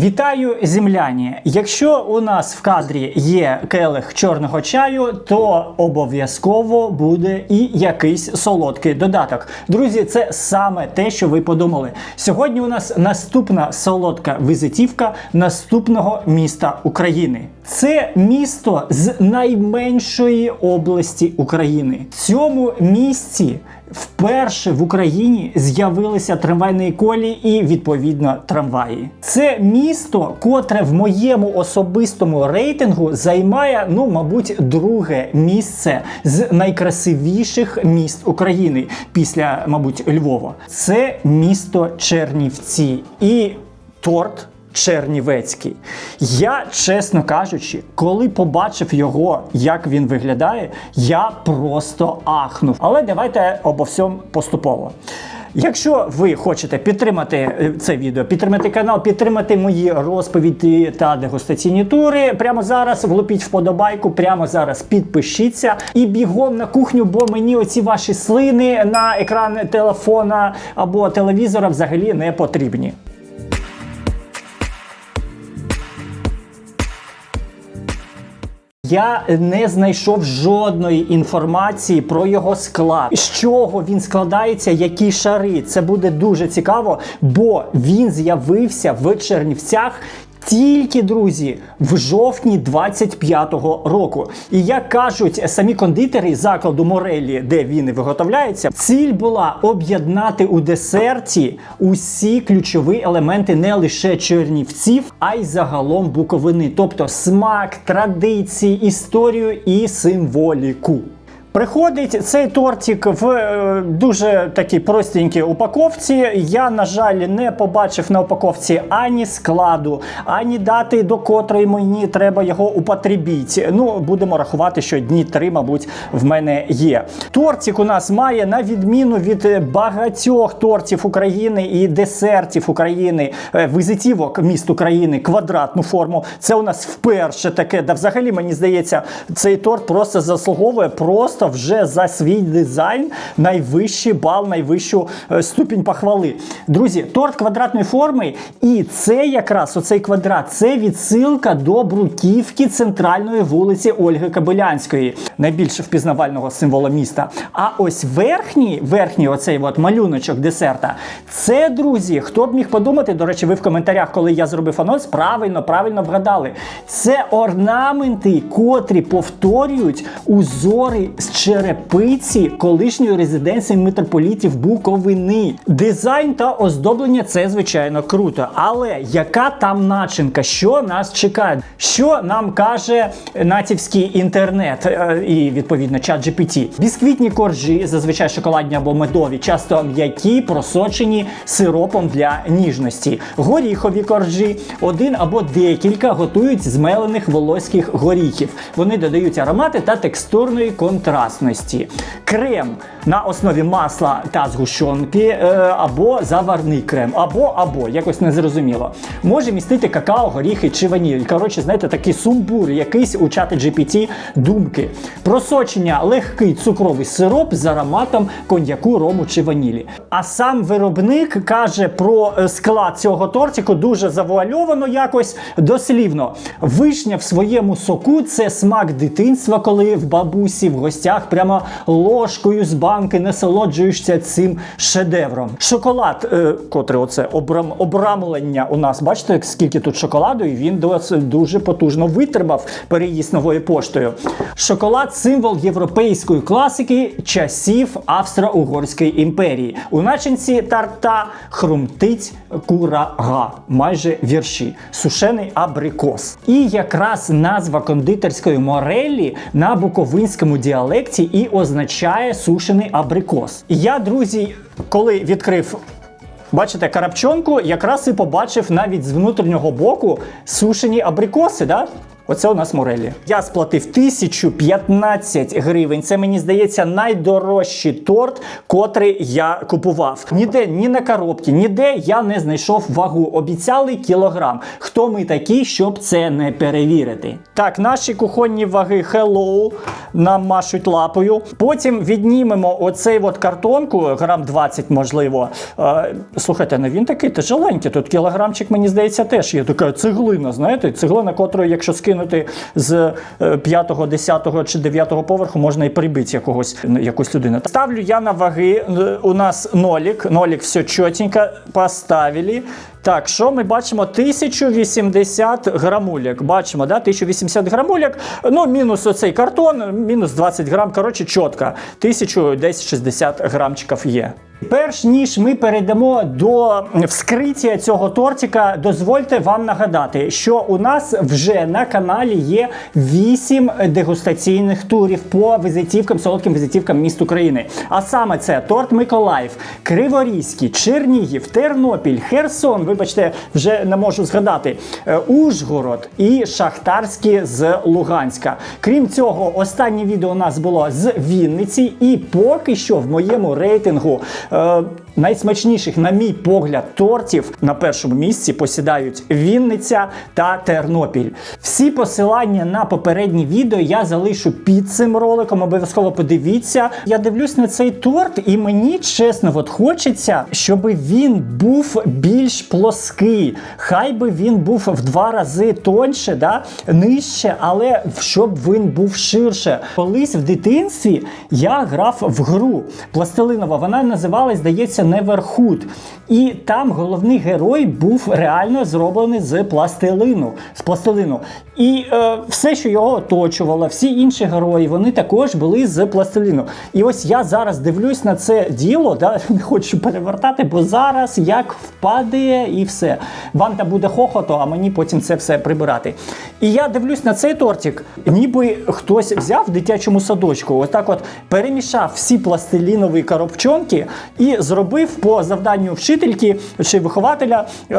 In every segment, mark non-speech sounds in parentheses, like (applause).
Вітаю, земляні! Якщо у нас в кадрі є келих чорного чаю, то обов'язково буде і якийсь солодкий додаток. Друзі, це саме те, що ви подумали. Сьогодні у нас наступна солодка візитівка наступного міста України. Це місто з найменшої області України. Цьому місті вперше в Україні з'явилися трамвайні колії і відповідно трамваї. Це місто, котре в моєму особистому рейтингу займає, ну, мабуть, друге місце з найкрасивіших міст України після, мабуть, Львова. Це місто Чернівці і торт. Чернівецький. Я, чесно кажучи, коли побачив його, як він виглядає, я просто ахнув. Але давайте обо всьому поступово. Якщо ви хочете підтримати е, це відео, підтримати канал, підтримати мої розповіді та дегустаційні тури, прямо зараз влупіть вподобайку, прямо зараз підпишіться і бігом на кухню, бо мені оці ваші слини на екран телефона або телевізора взагалі не потрібні. Я не знайшов жодної інформації про його склад, з чого він складається, які шари. Це буде дуже цікаво, бо він з'явився в Чернівцях. Тільки друзі, в жовтні 25-го року. І як кажуть самі кондитери закладу Морелі, де він виготовляється, ціль була об'єднати у десерті усі ключові елементи не лише чернівців, а й загалом буковини, тобто смак, традиції, історію і символіку. Приходить цей тортик в е, дуже такій простенькій упаковці. Я, на жаль, не побачив на упаковці ані складу, ані дати, до котрої мені треба його употребіть. Ну, будемо рахувати, що дні три, мабуть, в мене є. Тортик у нас має, на відміну від багатьох тортів України і десертів України, е, візитівок міст України, квадратну форму. Це у нас вперше таке. Да, взагалі, мені здається, цей торт просто заслуговує просто вже за свій дизайн найвищий бал, найвищу е, ступінь похвали. Друзі, торт квадратної форми, і це якраз оцей квадрат, це відсилка до бруківки центральної вулиці Ольги Кабилянської, найбільш впізнавального символа міста. А ось верхній, верхній оцей от малюночок десерта, це, друзі, хто б міг подумати, до речі, ви в коментарях, коли я зробив анонс, правильно, правильно вгадали. Це орнаменти, котрі повторюють узори з черепиці колишньої резиденції митрополітів Буковини. Дизайн та оздоблення це звичайно круто. Але яка там начинка? Що нас чекає? Що нам каже натівський інтернет е, і відповідно чат GPT? Бісквітні коржі, зазвичай шоколадні або медові, часто м'які, просочені сиропом для ніжності. Горіхові коржі, один або декілька готують з мелених волоських горіхів. Вони додають аромати та текстурної контрастності. Крем на основі масла та згущенки, е, або заварний крем, або або якось незрозуміло. Може містити какао, горіхи чи ваніль. Коротше, знаєте, такий сумбур, якийсь у чати GPT думки. Просочення легкий цукровий сироп з ароматом коньяку, рому чи ванілі. А сам виробник каже про е, склад цього тортику дуже завуальовано якось дослівно. Вишня в своєму соку це смак дитинства, коли в бабусі в гостях прямо ложкою з банки насолоджуєшся цим шедевром. Шоколад, е, котрий оце обрам, обрамлення у нас, бачите, скільки тут шоколаду, і він дуже потужно витримав переїзд новою поштою. Шоколад символ європейської класики часів Австро-Угорської імперії. У начинці тарта хрумтить курага, майже вірші, сушений абрикос. І якраз назва кондитерської морелі на буковинському діалекті і означає сушений абрикос. І я, друзі, коли відкрив. Бачите, карапчонку якраз і побачив навіть з внутрішнього боку сушені абрикоси, да? Оце у нас Морелі. Я сплатив 1015 гривень. Це мені здається найдорожчий торт, котрий я купував. Ніде, ні на коробці, ніде я не знайшов вагу. Обіцяли кілограм. Хто ми такі, щоб це не перевірити? Так, наші кухонні ваги Hello нам машуть лапою. Потім віднімемо оцей от картонку, грам 20, можливо. Е, слухайте, ну він такий тяжеленький. Тут кілограмчик, мені здається, теж є така цеглина, знаєте, цеглина, котрою, якщо скинути з 5, 10 чи 9 поверху, можна і прибити якогось, якусь людину. Ставлю я на ваги. Е, У нас нолік. Нолік все чотенько поставили. Так, що ми бачимо? 1080 грамуляк. Бачимо, да? 1080 грамуляк. Ну, мінус оцей картон, мінус 20 грам. Коротше, чітко. 1060 грамчиків є. Перш ніж ми перейдемо до вскриття цього тортика, дозвольте вам нагадати, що у нас вже на каналі є 8 дегустаційних турів по візитівкам, солодким візитівкам міст України. А саме це торт Миколаїв, Криворізький, Чернігів, Тернопіль, Херсон. Вибачте, вже не можу згадати. е, Ужгород і Шахтарський з Луганська. Крім цього, останнє відео у нас було з Вінниці, і поки що в моєму рейтингу. Е, найсмачніших, на мій погляд, тортів на першому місці посідають Вінниця та Тернопіль. Всі посилання на попередні відео я залишу під цим роликом. Обов'язково подивіться. Я дивлюсь на цей торт, і мені чесно, от хочеться, щоб він був більш плоский. Хай би він був в два рази тоньше, да? нижче, але щоб він був ширше. Колись в дитинстві я грав в гру пластилинова. Вона називалась, здається, Neverhood. І там головний герой був реально зроблений з пластилину. З пластилину. І е, все, що його оточувало, всі інші герої, вони також були з пластилину. І ось я зараз дивлюсь на це діло, да, (laughs) не хочу перевертати, бо зараз як впаде і все. Вам там буде хохото, а мені потім це все прибирати. І я дивлюсь на цей тортик, ніби хтось взяв в дитячому садочку, отак от перемішав всі пластилінові коробчонки і зробив по завданню вчительки чи вихователя е,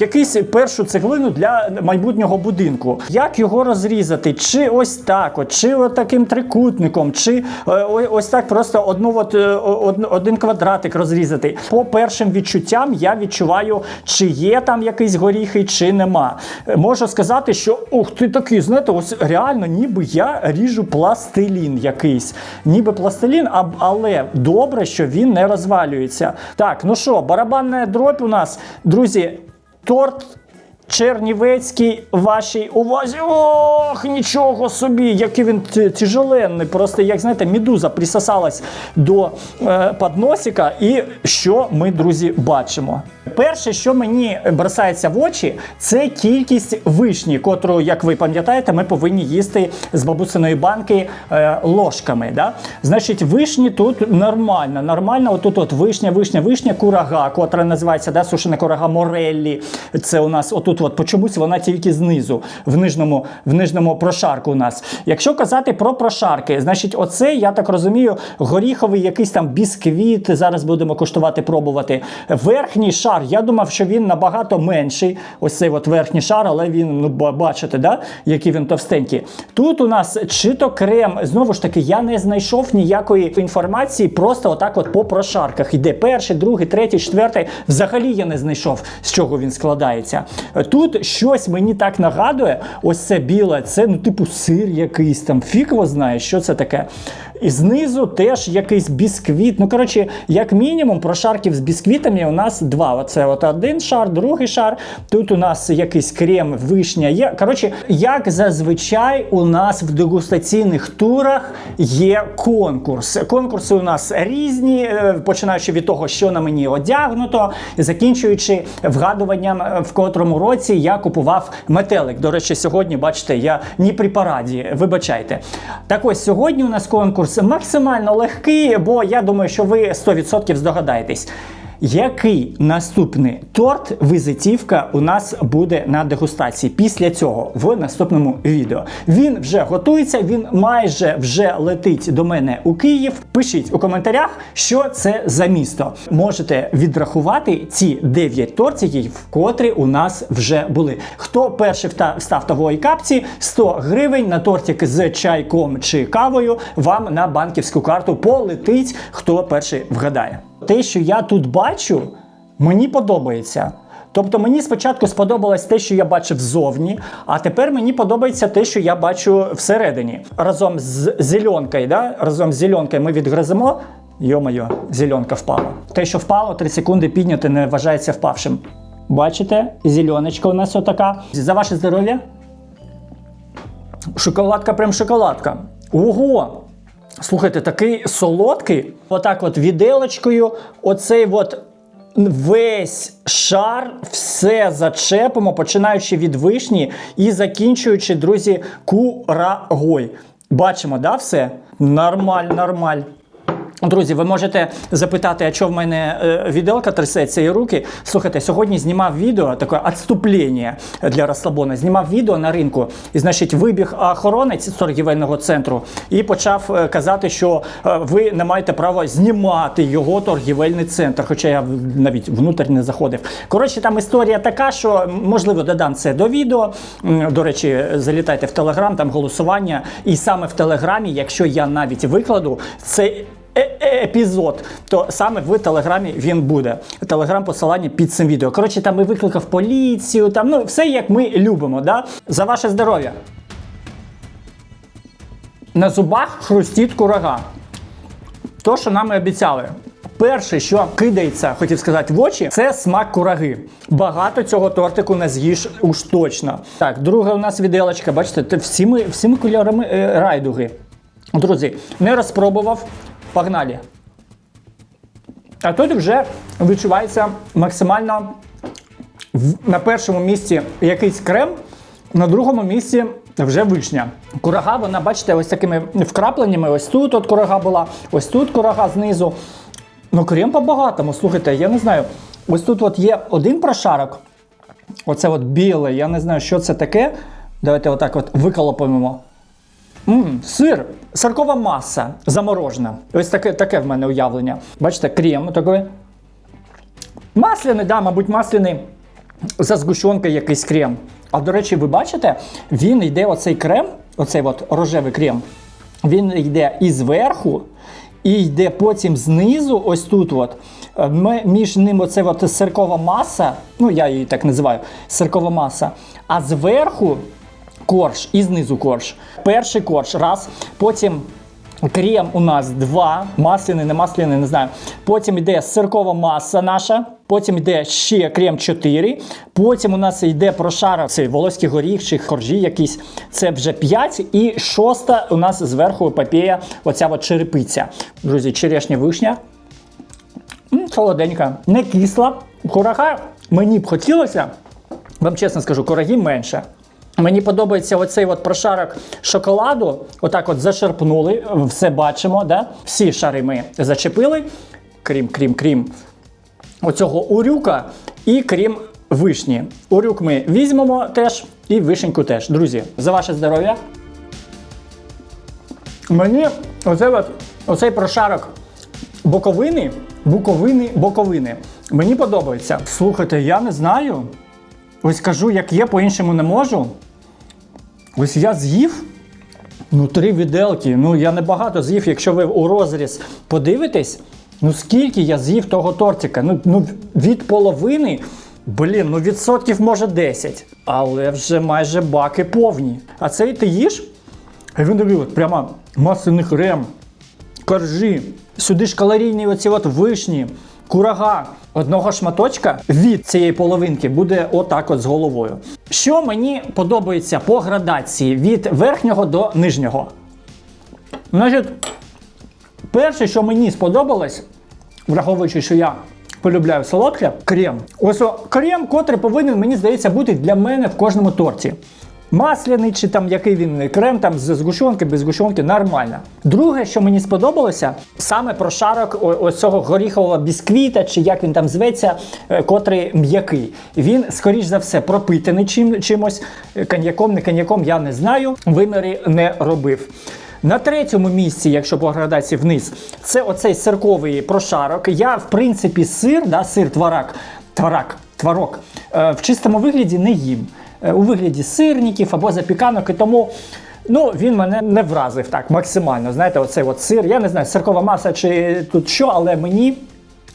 якийсь першу цеглину для майбутнього будинку. Як його розрізати? Чи ось так, от, чи от таким трикутником, чи е, ось так просто одну от, е, од- один квадратик розрізати. По першим відчуттям я відчуваю, чи є там якісь горіхи, чи нема. Е, Можу сказати, що ух, ти такий, знаєте, ось реально, ніби я ріжу пластилін якийсь. Ніби пластилін, але добре, що він не розвалюється. Так, ну що, барабанна дробь у нас, друзі, торт. Чернівецький вашій увазі. Ох, нічого собі, який він тяжеленний. Просто, як знаєте, медуза присосалась до е, подносика. І що ми, друзі, бачимо? Перше, що мені бросається в очі, це кількість вишні, котру, як ви пам'ятаєте, ми повинні їсти з бабусиної банки е, ложками. Да? Значить, вишні тут нормально. Нормально, отут от вишня, вишня, вишня, курага, котра називається да, сушена курага Мореллі. Це у нас отут, от, по чомусь вона тільки знизу, в нижньому, в нижньому прошарку у нас. Якщо казати про прошарки, значить, оце, я так розумію, горіховий якийсь там бісквіт. Зараз будемо коштувати, пробувати. Верхній шар, я думав, що він набагато менший. Ось цей от верхній шар, але він, ну, бачите, да? який він товстенький. Тут у нас чи то крем, знову ж таки, я не знайшов ніякої інформації, просто отак от по прошарках. Іде перший, другий, третій, четвертий. Взагалі я не знайшов, з чого він складається. Тут щось мені так нагадує, ось це біле, це ну, типу сир якийсь там, фіг його знає, що це таке. І знизу теж якийсь бісквіт. Ну, коротше, як мінімум, прошарків з бісквітами у нас два. Оце от один шар, другий шар. Тут у нас якийсь крем, вишня є. Коротше, як зазвичай у нас в дегустаційних турах є конкурс. Конкурси у нас різні, е, починаючи від того, що на мені одягнуто, закінчуючи вгадуванням, е, в котрому році я купував метелик. До речі, сьогодні, бачите, я ні при параді, вибачайте. Так ось сьогодні у нас конкурс максимально легкий, бо я думаю, що ви 100% здогадаєтесь. Який наступний торт візитівка у нас буде на дегустації після цього в наступному відео. Він вже готується, він майже вже летить до мене у Київ. Пишіть у коментарях, що це за місто. Можете відрахувати ці 9 тортиків, котрі у нас вже були. Хто перший встав того і капці, 100 гривень на тортик з чайком чи кавою вам на банківську карту полетить, хто перший вгадає. Те, що я тут бачу, мені подобається. Тобто мені спочатку сподобалось те, що я бачив ззовні, а тепер мені подобається те, що я бачу всередині. Разом з зеленкою, да? разом з зеленкою ми відгриземо. Йо-моє, зеленка впала. Те, що впало, 3 секунди підняти не вважається впавшим. Бачите, зеленочка у нас отака. За ваше здоров'я. Шоколадка, прям шоколадка. Ого! Слухайте, такий солодкий. Отак, от віделочкою, оцей от весь шар, все зачепимо, починаючи від вишні і закінчуючи, друзі, курагой. Бачимо, да, все? Нормаль, нормаль. Друзі, ви можете запитати, а що в мене е, віделка трясеться і руки. Слухайте, сьогодні знімав відео, таке відступлення для розслабону. Знімав відео на ринку, і значить вибіг охоронець торгівельного центру і почав е, казати, що е, ви не маєте права знімати його торгівельний центр. Хоча я навіть внутрь не заходив. Коротше, там історія така, що можливо додам це до відео. До речі, залітайте в Телеграм, там голосування. І саме в Телеграмі, якщо я навіть викладу, це епізод, то саме в телеграмі він буде. Телеграм посилання під цим відео. Коротше, там і викликав поліцію, там ну все як ми любимо. Да? За ваше здоров'я. На зубах хрустіть курага. То, що нам і обіцяли. Перше, що кидається, хотів сказати, в очі, це смак кураги. Багато цього тортику не з'їш уж точно. Так, друга у нас віделочка, бачите, те всіми, всіми кольорами е, райдуги. Друзі, не розпробував. Погнали. А тут вже відчувається максимально на першому місці якийсь крем, на другому місці вже вишня. Курага, вона, бачите, ось такими вкрапленнями. Ось тут от курага була, ось тут курага знизу. Ну, крем по-багатому. Слухайте, я не знаю. Ось тут от є один прошарок. Оце от біле, я не знаю, що це таке. Давайте отак от виколопимо. Мм, сир, сиркова маса заморожена. Ось таке, таке в мене уявлення. Бачите, крем такий. Масляний, да, мабуть, масляний за згущенкою якийсь крем. А до речі, ви бачите, він йде оцей крем, оцей от рожевий крем, він йде і зверху, і йде потім знизу, ось тут. От. Е, Між ним оце от сиркова маса, ну я її так називаю, сиркова маса. А зверху корж і знизу корж. Перший корж, раз. Потім крем у нас два, масляний, не масляний, не знаю. Потім йде сиркова маса наша. Потім йде ще крем 4. Потім у нас йде прошарок, цей волоський горіх чи коржі якісь. Це вже 5. І шоста у нас зверху епопея, оця от черепиця. Друзі, черешня вишня. М, Солоденька, не кисла. Курага мені б хотілося, вам чесно скажу, кураги менше. Мені подобається оцей от прошарок шоколаду. Отак от зачерпнули, все бачимо, да? всі шари ми зачепили, крім, крім, крім оцього урюка і крім вишні. Урюк ми візьмемо теж і вишеньку теж. Друзі, за ваше здоров'я. Мені оце от, оцей прошарок боковини, буковини, боковини. Мені подобається. Слухайте, я не знаю. Ось кажу, як є, по-іншому не можу. Ось я з'їв. Ну, три віделки. Ну, я небагато з'їв. Якщо ви у розріз подивитесь, ну скільки я з'їв того тортика? Ну, ну від половини, блін, ну відсотків може 10. Але вже майже баки повні. А цей ти їш? А він такий от прямо масляний крем, коржі, сюди ж калорійні оці от вишні, курага. Одного шматочка від цієї половинки буде отак от з головою. Що мені подобається по градації від верхнього до нижнього? Значить, перше, що мені сподобалось, враховуючи, що я полюбляю солодке, крем. Ось крем, котрий повинен, мені здається, бути для мене в кожному торті. Масляний, чи там який він крем, там з згущенки, без згущенки, нормально. Друге, що мені сподобалося, саме прошарок ось цього горіхового бісквіта, чи як він там зветься, е, котрий м'який. Він, скоріш за все, пропитаний чим, чимось, е, коньяком, не коньяком, я не знаю. Виміри не робив. На третьому місці, якщо по градації вниз, це оцей сирковий прошарок. Я, в принципі, сир, да, сир тварак, тварак, тварок, е, в чистому вигляді не їм. Е, у вигляді сирників або запіканок, і тому. Ну, він мене не вразив так максимально. Знаєте, оцей от сир. Я не знаю, сиркова маса чи тут що, але мені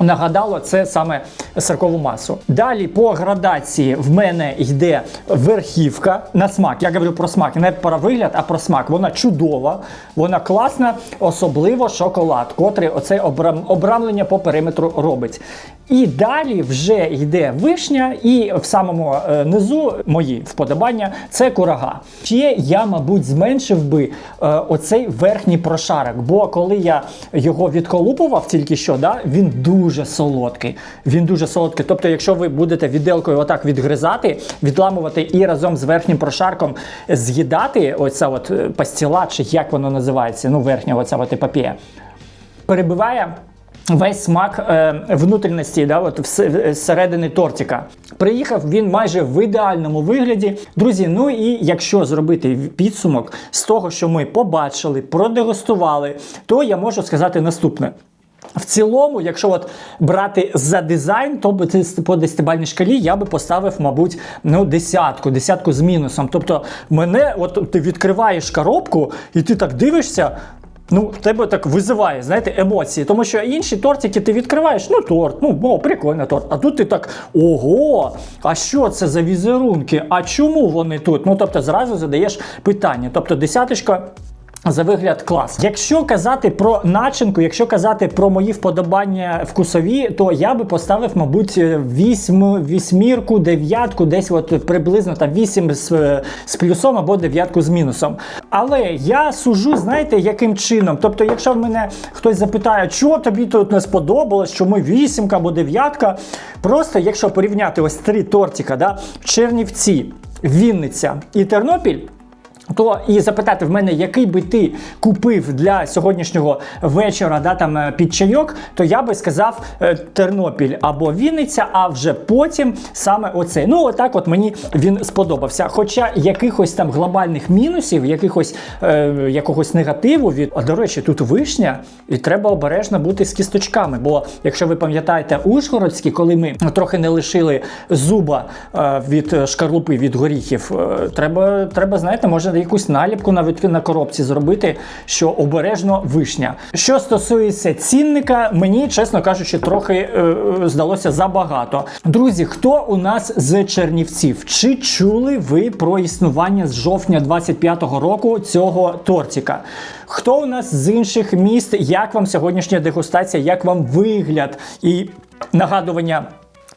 нагадало це саме сиркову масу. Далі по градації в мене йде верхівка на смак. Я говорю про смак, не про вигляд, а про смак. Вона чудова, вона класна, особливо шоколад, котрий оце обрам, обрамлення по периметру робить. І далі вже йде вишня, і в самому е, низу мої вподобання це курага. Ще я, мабуть, зменшив би е, оцей верхній прошарок, бо коли я його відколупував тільки що, да, він дуже солодкий. Він дуже солодкий. Тобто, якщо ви будете відделкою отак відгризати, відламувати і разом з верхнім прошарком з'їдати, оця от е, пастіла, чи як воно називається, ну верхня оця от епопея, перебиває весь смак е, внутрішності, да, от вс- зсередини тортика. Приїхав він майже в ідеальному вигляді. Друзі, ну і якщо зробити підсумок з того, що ми побачили, продегустували, то я можу сказати наступне. В цілому, якщо от брати за дизайн, то по десятибальній шкалі я би поставив, мабуть, ну, десятку, десятку з мінусом. Тобто, мене, от ти відкриваєш коробку, і ти так дивишся. Ну, в тебе так визиває, знаєте, емоції. Тому що інші тортики ти відкриваєш, ну торт, ну о, прикольний торт. А тут ти так, ого, а що це за візерунки? А чому вони тут? Ну, тобто, зразу задаєш питання. Тобто, десяточка. За вигляд клас. Якщо казати про начинку, якщо казати про мої вподобання вкусові, то я би поставив, мабуть, вісьм, вісьмірку, дев'ятку, десь от приблизно там вісім з, з плюсом або дев'ятку з мінусом. Але я сужу, знаєте, яким чином? Тобто, якщо в мене хтось запитає, що тобі тут не сподобалось, чому вісімка або дев'ятка, просто якщо порівняти ось три тортика, да, Чернівці, Вінниця і Тернопіль. То і запитати в мене, який би ти купив для сьогоднішнього вечора, да, там е, під чайок, то я би сказав е, Тернопіль або Вінниця, а вже потім саме оцей. Ну, отак от мені він сподобався. Хоча якихось там глобальних мінусів, якихось е, якогось негативу від. А до речі, тут вишня, і треба обережно бути з кісточками. Бо якщо ви пам'ятаєте Ужгородські, коли ми трохи не лишили зуба е, від шкарлупи від горіхів, е, треба, треба, знаєте, може якусь наліпку навіть на коробці зробити, що обережно вишня. Що стосується цінника, мені, чесно кажучи, трохи е, е, здалося забагато. Друзі, хто у нас з Чернівців? Чи чули ви про існування з жовтня 25-го року цього тортика? Хто у нас з інших міст? Як вам сьогоднішня дегустація? Як вам вигляд і нагадування?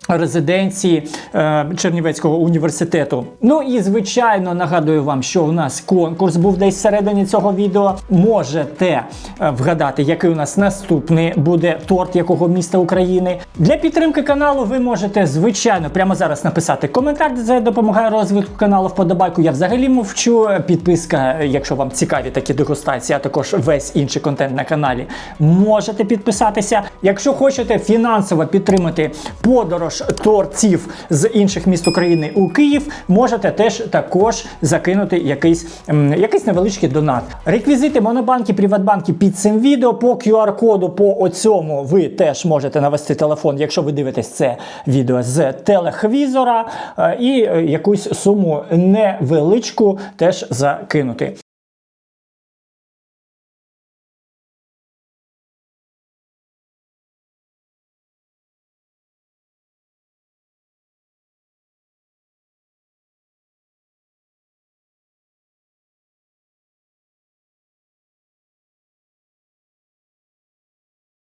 Резиденції е, Чернівецького університету. Ну і звичайно нагадую вам, що у нас конкурс був десь всередині цього відео. Можете е, вгадати, який у нас наступний буде торт якого міста України. Для підтримки каналу ви можете звичайно прямо зараз написати коментар, це допомагає розвитку каналу. Вподобайку я взагалі мовчу. Підписка, якщо вам цікаві такі дегустації, а також весь інший контент на каналі. Можете підписатися. Якщо хочете фінансово підтримати подорож тортів з інших міст України у Київ, можете теж також закинути якийсь, якийсь невеличкий донат. Реквізити Монобанки, Приватбанки під цим відео. По QR-коду по оцьому ви теж можете навести телефон, якщо ви дивитесь це відео з телехвізора, е, і е, якусь суму невеличку теж закинути.